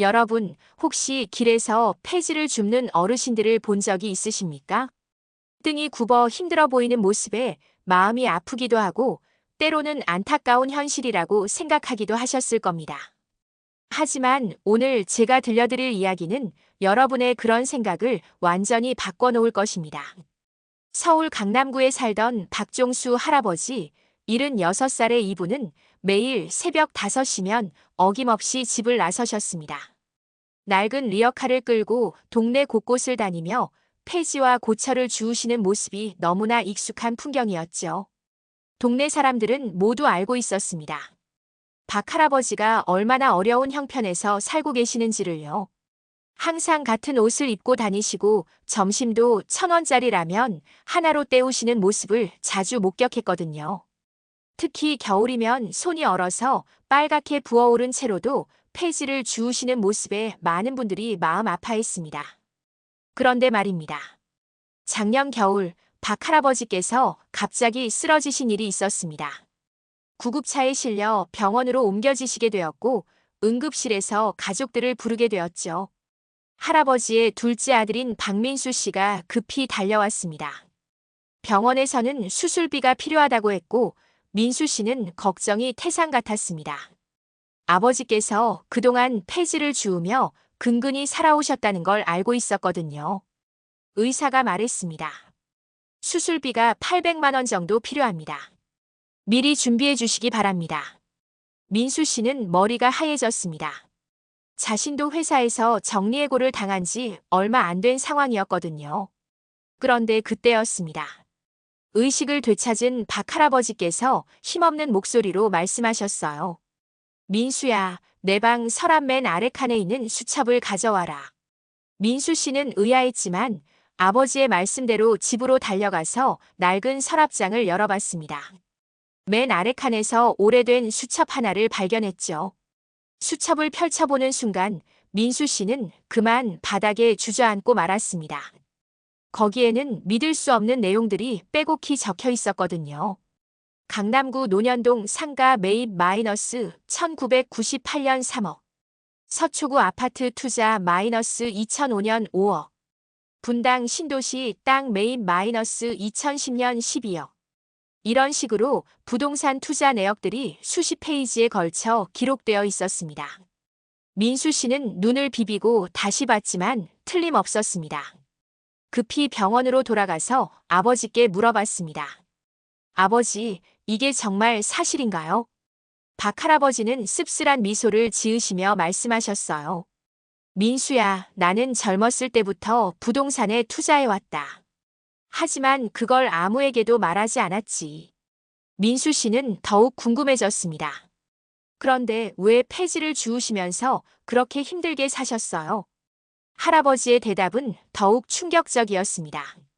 여러분, 혹시 길에서 폐지를 줍는 어르신들을 본 적이 있으십니까? 등이 굽어 힘들어 보이는 모습에 마음이 아프기도 하고 때로는 안타까운 현실이라고 생각하기도 하셨을 겁니다. 하지만 오늘 제가 들려드릴 이야기는 여러분의 그런 생각을 완전히 바꿔놓을 것입니다. 서울 강남구에 살던 박종수 할아버지 76살의 이분은 매일 새벽 5시면 어김없이 집을 나서셨습니다. 낡은 리어카를 끌고 동네 곳곳을 다니며 폐지와 고철을 주우시는 모습이 너무나 익숙한 풍경이었죠. 동네 사람들은 모두 알고 있었습니다. 박 할아버지가 얼마나 어려운 형편에서 살고 계시는지를요. 항상 같은 옷을 입고 다니시고 점심도 천 원짜리 라면 하나로 때우시는 모습을 자주 목격했거든요. 특히 겨울이면 손이 얼어서 빨갛게 부어오른 채로도 폐지를 주우시는 모습에 많은 분들이 마음 아파했습니다. 그런데 말입니다. 작년 겨울 박 할아버지께서 갑자기 쓰러지신 일이 있었습니다. 구급차에 실려 병원으로 옮겨지시게 되었고 응급실에서 가족들을 부르게 되었죠. 할아버지의 둘째 아들인 박민수 씨가 급히 달려왔습니다. 병원에서는 수술비가 필요하다고 했고 민수 씨는 걱정이 태산 같았습니다. 아버지께서 그동안 폐지를 주우며 근근히 살아오셨다는 걸 알고 있었거든요. 의사가 말했습니다. 수술비가 800만 원 정도 필요합니다. 미리 준비해 주시기 바랍니다. 민수 씨는 머리가 하얘졌습니다. 자신도 회사에서 정리해고를 당한 지 얼마 안 된 상황이었거든요. 그런데 그때였습니다. 의식을 되찾은 박 할아버지께서 힘없는 목소리로 말씀하셨어요. 민수야, 내 방 서랍 맨 아래 칸에 있는 수첩을 가져와라. 민수 씨는 의아했지만 아버지의 말씀대로 집으로 달려가서 낡은 서랍장을 열어봤습니다. 맨 아래 칸에서 오래된 수첩 하나를 발견했죠. 수첩을 펼쳐보는 순간 민수 씨는 그만 바닥에 주저앉고 말았습니다. 거기에는 믿을 수 없는 내용들이 빼곡히 적혀 있었거든요. 강남구 논현동 상가 매입 마이너스 1998년 3억. 서초구 아파트 투자 마이너스 2005년 5억. 분당 신도시 땅 매입 마이너스 2010년 12억. 이런 식으로 부동산 투자 내역들이 수십 페이지에 걸쳐 기록되어 있었습니다. 민수 씨는 눈을 비비고 다시 봤지만 틀림없었습니다. 급히 병원으로 돌아가서 아버지께 물어봤습니다. 아버지, 이게 정말 사실인가요? 박 할아버지는 씁쓸한 미소를 지으시며 말씀하셨어요. 민수야, 나는 젊었을 때부터 부동산에 투자해왔다. 하지만 그걸 아무에게도 말하지 않았지. 민수 씨는 더욱 궁금해졌습니다. 그런데 왜 폐지를 주우시면서 그렇게 힘들게 사셨어요? 할아버지의 대답은 더욱 충격적이었습니다.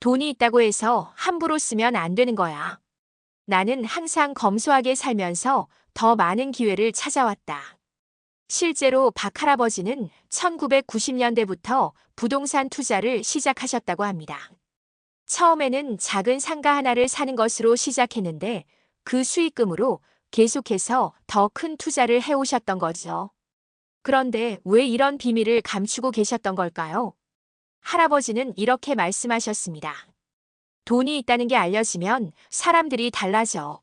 돈이 있다고 해서 함부로 쓰면 안 되는 거야. 나는 항상 검소하게 살면서 더 많은 기회를 찾아왔다. 실제로 박 할아버지는 1990년대부터 부동산 투자를 시작하셨다고 합니다. 처음에는 작은 상가 하나를 사는 것으로 시작했는데 그 수익금으로 계속해서 더 큰 투자를 해오셨던 거죠. 그런데 왜 이런 비밀을 감추고 계셨던 걸까요? 할아버지는 이렇게 말씀하셨습니다. 돈이 있다는 게 알려지면 사람들이 달라져.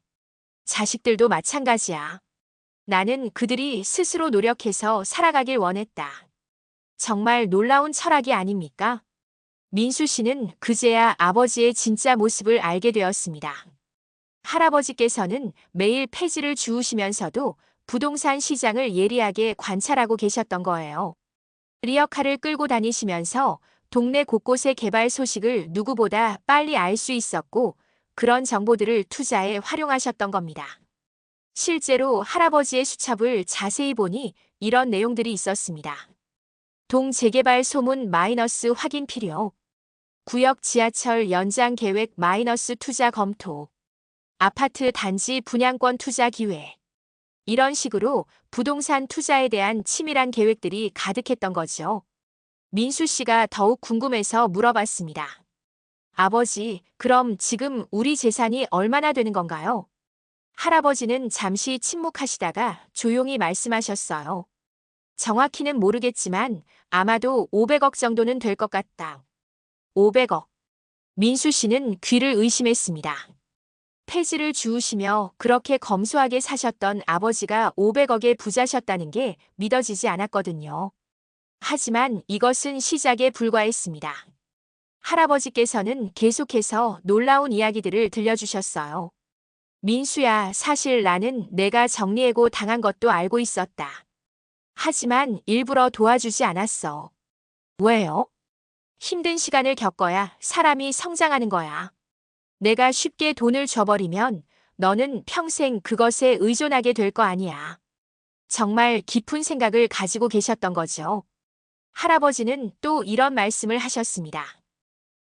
자식들도 마찬가지야. 나는 그들이 스스로 노력해서 살아가길 원했다. 정말 놀라운 철학이 아닙니까? 민수 씨는 그제야 아버지의 진짜 모습을 알게 되었습니다. 할아버지께서는 매일 폐지를 주우시면서도 부동산 시장을 예리하게 관찰하고 계셨던 거예요. 리어카를 끌고 다니시면서 동네 곳곳의 개발 소식을 누구보다 빨리 알 수 있었고 그런 정보들을 투자에 활용하셨던 겁니다. 실제로 할아버지의 수첩을 자세히 보니 이런 내용들이 있었습니다. 동 재개발 소문 마이너스 확인 필요. 구역 지하철 연장 계획 마이너스 투자 검토. 아파트 단지 분양권 투자 기회. 이런 식으로 부동산 투자에 대한 치밀한 계획들이 가득했던 거죠. 민수 씨가 더욱 궁금해서 물어봤습니다. 아버지, 그럼 지금 우리 재산이 얼마나 되는 건가요? 할아버지는 잠시 침묵하시다가 조용히 말씀하셨어요. 정확히는 모르겠지만 아마도 500억 정도는 될 것 같다. 500억. 민수 씨는 귀를 의심했습니다. 폐지를 주우시며 그렇게 검소하게 사셨던 아버지가 500억의 부자셨다는 게 믿어지지 않았거든요. 하지만 이것은 시작에 불과했습니다. 할아버지께서는 계속해서 놀라운 이야기들을 들려주셨어요. 민수야, 사실 나는 내가 정리해고 당한 것도 알고 있었다. 하지만 일부러 도와주지 않았어. 왜요? 힘든 시간을 겪어야 사람이 성장하는 거야. 내가 쉽게 돈을 줘버리면 너는 평생 그것에 의존하게 될 거 아니야. 정말 깊은 생각을 가지고 계셨던 거죠. 할아버지는 또 이런 말씀을 하셨습니다.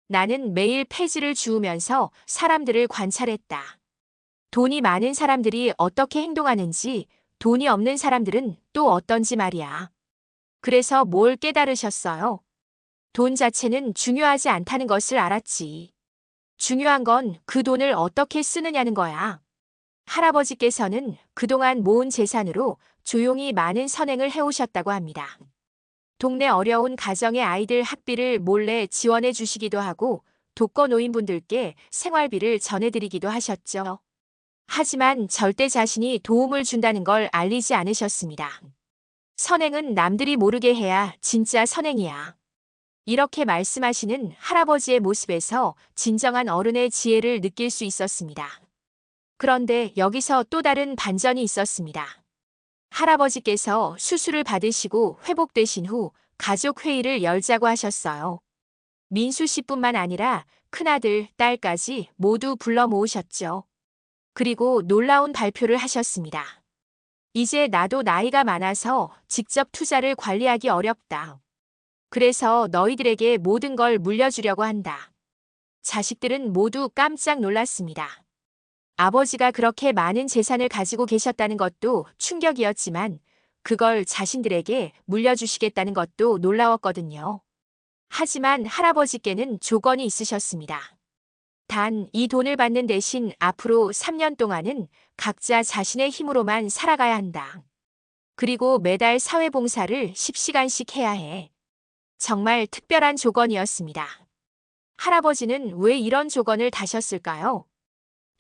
나는 매일 폐지를 주우면서 사람들을 관찰했다. 돈이 많은 사람들이 어떻게 행동하는지, 돈이 없는 사람들은 또 어떤지 말이야. 그래서 뭘 깨달으셨어요? 돈 자체는 중요하지 않다는 것을 알았지. 중요한 건 그 돈을 어떻게 쓰느냐는 거야. 할아버지께서는 그동안 모은 재산으로 조용히 많은 선행을 해오셨다고 합니다. 동네 어려운 가정의 아이들 학비를 몰래 지원해 주시기도 하고 독거 노인분들께 생활비를 전해드리기도 하셨죠. 하지만 절대 자신이 도움을 준다는 걸 알리지 않으셨습니다. 선행은 남들이 모르게 해야 진짜 선행이야. 이렇게 말씀하시는 할아버지의 모습에서 진정한 어른의 지혜를 느낄 수 있었습니다. 그런데 여기서 또 다른 반전이 있었습니다. 할아버지께서 수술을 받으시고 회복되신 후 가족 회의를 열자고 하셨어요. 민수 씨뿐만 아니라 큰아들, 딸까지 모두 불러 모으셨죠. 그리고 놀라운 발표를 하셨습니다. 이제 나도 나이가 많아서 직접 투자를 관리하기 어렵다. 그래서 너희들에게 모든 걸 물려주려고 한다. 자식들은 모두 깜짝 놀랐습니다. 아버지가 그렇게 많은 재산을 가지고 계셨다는 것도 충격이었지만 그걸 자신들에게 물려주시겠다는 것도 놀라웠거든요. 하지만 할아버지께는 조건이 있으셨습니다. 단 이 돈을 받는 대신 앞으로 3년 동안은 각자 자신의 힘으로만 살아가야 한다. 그리고 매달 사회봉사를 10시간씩 해야 해. 정말 특별한 조건이었습니다. 할아버지는 왜 이런 조건을 다셨을까요?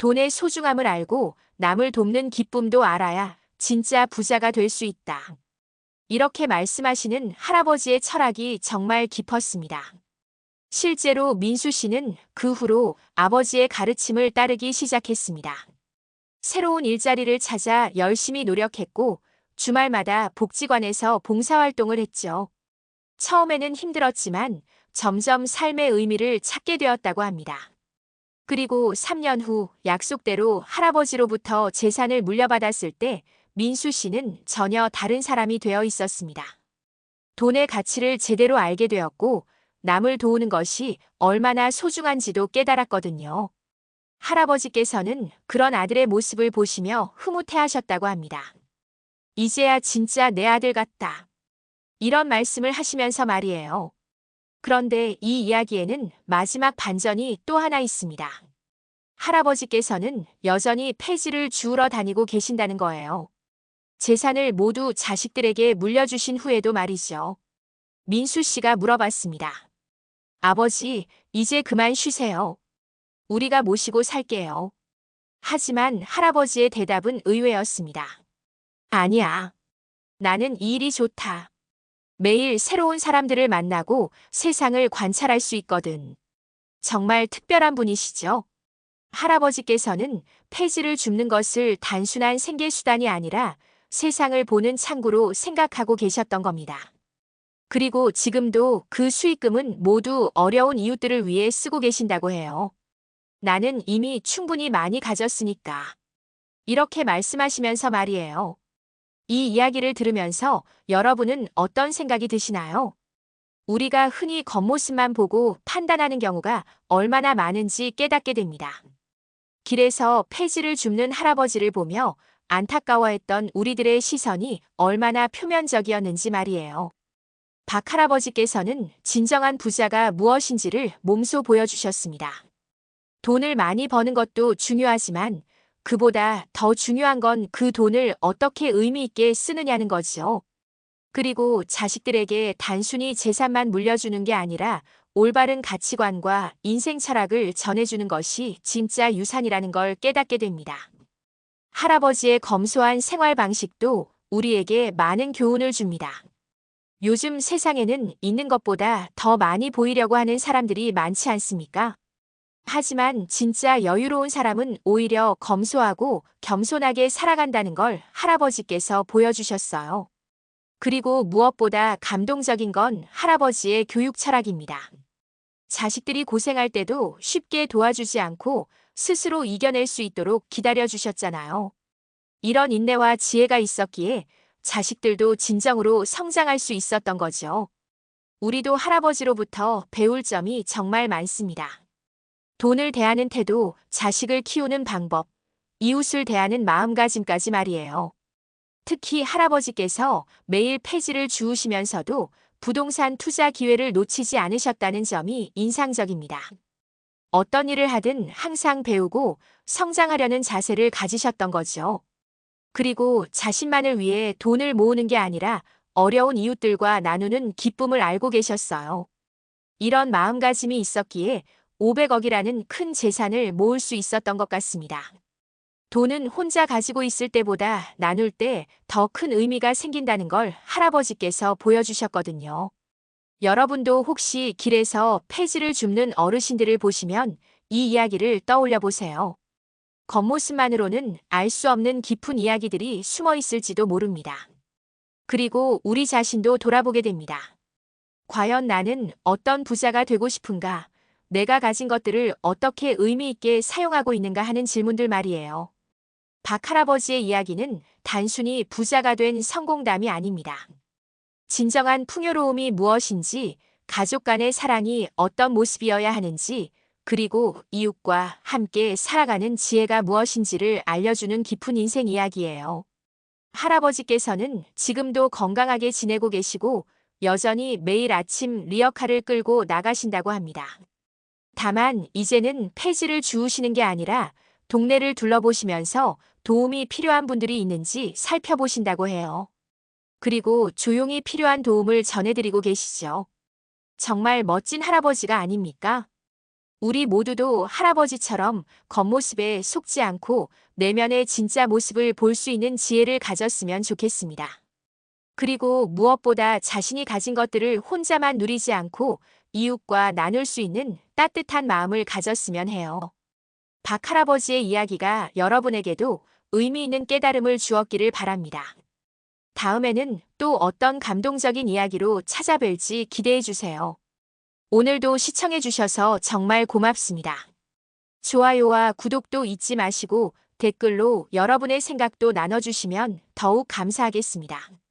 돈의 소중함을 알고 남을 돕는 기쁨도 알아야 진짜 부자가 될 수 있다. 이렇게 말씀하시는 할아버지의 철학이 정말 깊었습니다. 실제로 민수 씨는 그 후로 아버지의 가르침을 따르기 시작했습니다. 새로운 일자리를 찾아 열심히 노력했고 주말마다 복지관에서 봉사활동을 했죠. 처음에는 힘들었지만 점점 삶의 의미를 찾게 되었다고 합니다. 그리고 3년 후 약속대로 할아버지로부터 재산을 물려받았을 때 민수 씨는 전혀 다른 사람이 되어 있었습니다. 돈의 가치를 제대로 알게 되었고 남을 도우는 것이 얼마나 소중한지도 깨달았거든요. 할아버지께서는 그런 아들의 모습을 보시며 흐뭇해 하셨다고 합니다. 이제야 진짜 내 아들 같다. 이런 말씀을 하시면서 말이에요. 그런데 이 이야기에는 마지막 반전이 또 하나 있습니다. 할아버지께서는 여전히 폐지를 주우러 다니고 계신다는 거예요. 재산을 모두 자식들에게 물려주신 후에도 말이죠. 민수 씨가 물어봤습니다. 아버지, 이제 그만 쉬세요. 우리가 모시고 살게요. 하지만 할아버지의 대답은 의외였습니다. 아니야. 나는 이 일이 좋다. 매일 새로운 사람들을 만나고 세상을 관찰할 수 있거든. 정말 특별한 분이시죠? 할아버지께서는 폐지를 줍는 것을 단순한 생계수단이 아니라 세상을 보는 창구로 생각하고 계셨던 겁니다. 그리고 지금도 그 수익금은 모두 어려운 이웃들을 위해 쓰고 계신다고 해요. 나는 이미 충분히 많이 가졌으니까. 이렇게 말씀하시면서 말이에요. 이 이야기를 들으면서 여러분은 어떤 생각이 드시나요? 우리가 흔히 겉모습만 보고 판단하는 경우가 얼마나 많은지 깨닫게 됩니다. 길에서 폐지를 줍는 할아버지를 보며 안타까워했던 우리들의 시선이 얼마나 표면적이었는지 말이에요. 박 할아버지께서는 진정한 부자가 무엇인지를 몸소 보여주셨습니다. 돈을 많이 버는 것도 중요하지만 그보다 더 중요한 건 그 돈을 어떻게 의미 있게 쓰느냐는 거지요. 그리고 자식들에게 단순히 재산만 물려주는 게 아니라 올바른 가치관과 인생 철학을 전해주는 것이 진짜 유산이라는 걸 깨닫게 됩니다. 할아버지의 검소한 생활 방식도 우리에게 많은 교훈을 줍니다. 요즘 세상에는 있는 것보다 더 많이 보이려고 하는 사람들이 많지 않습니까? 하지만 진짜 여유로운 사람은 오히려 검소하고 겸손하게 살아간다는 걸 할아버지께서 보여주셨어요. 그리고 무엇보다 감동적인 건 할아버지의 교육 철학입니다. 자식들이 고생할 때도 쉽게 도와주지 않고 스스로 이겨낼 수 있도록 기다려주셨잖아요. 이런 인내와 지혜가 있었기에 자식들도 진정으로 성장할 수 있었던 거죠. 우리도 할아버지로부터 배울 점이 정말 많습니다. 돈을 대하는 태도, 자식을 키우는 방법, 이웃을 대하는 마음가짐까지 말이에요. 특히 할아버지께서 매일 폐지를 주우시면서도 부동산 투자 기회를 놓치지 않으셨다는 점이 인상적입니다. 어떤 일을 하든 항상 배우고 성장하려는 자세를 가지셨던 거죠. 그리고 자신만을 위해 돈을 모으는 게 아니라 어려운 이웃들과 나누는 기쁨을 알고 계셨어요. 이런 마음가짐이 있었기에 500억이라는 큰 재산을 모을 수 있었던 것 같습니다. 돈은 혼자 가지고 있을 때보다 나눌 때 더 큰 의미가 생긴다는 걸 할아버지께서 보여주셨거든요. 여러분도 혹시 길에서 폐지를 줍는 어르신들을 보시면 이 이야기를 떠올려 보세요. 겉모습만으로는 알 수 없는 깊은 이야기들이 숨어 있을지도 모릅니다. 그리고 우리 자신도 돌아보게 됩니다. 과연 나는 어떤 부자가 되고 싶은가? 내가 가진 것들을 어떻게 의미 있게 사용하고 있는가 하는 질문들 말이에요. 박 할아버지의 이야기는 단순히 부자가 된 성공담이 아닙니다. 진정한 풍요로움이 무엇인지, 가족 간의 사랑이 어떤 모습이어야 하는지, 그리고 이웃과 함께 살아가는 지혜가 무엇인지를 알려주는 깊은 인생 이야기예요. 할아버지께서는 지금도 건강하게 지내고 계시고 여전히 매일 아침 리어카를 끌고 나가신다고 합니다. 다만 이제는 폐지를 주우시는 게 아니라 동네를 둘러보시면서 도움이 필요한 분들이 있는지 살펴보신다고 해요. 그리고 조용히 필요한 도움을 전해드리고 계시죠. 정말 멋진 할아버지가 아닙니까? 우리 모두도 할아버지처럼 겉모습에 속지 않고 내면의 진짜 모습을 볼 수 있는 지혜를 가졌으면 좋겠습니다. 그리고 무엇보다 자신이 가진 것들을 혼자만 누리지 않고 이웃과 나눌 수 있는 따뜻한 마음을 가졌으면 해요. 박 할아버지의 이야기가 여러분에게도 의미 있는 깨달음을 주었기를 바랍니다. 다음에는 또 어떤 감동적인 이야기로 찾아뵐지 기대해 주세요. 오늘도 시청해 주셔서 정말 고맙습니다. 좋아요와 구독도 잊지 마시고 댓글로 여러분의 생각도 나눠주시면 더욱 감사하겠습니다.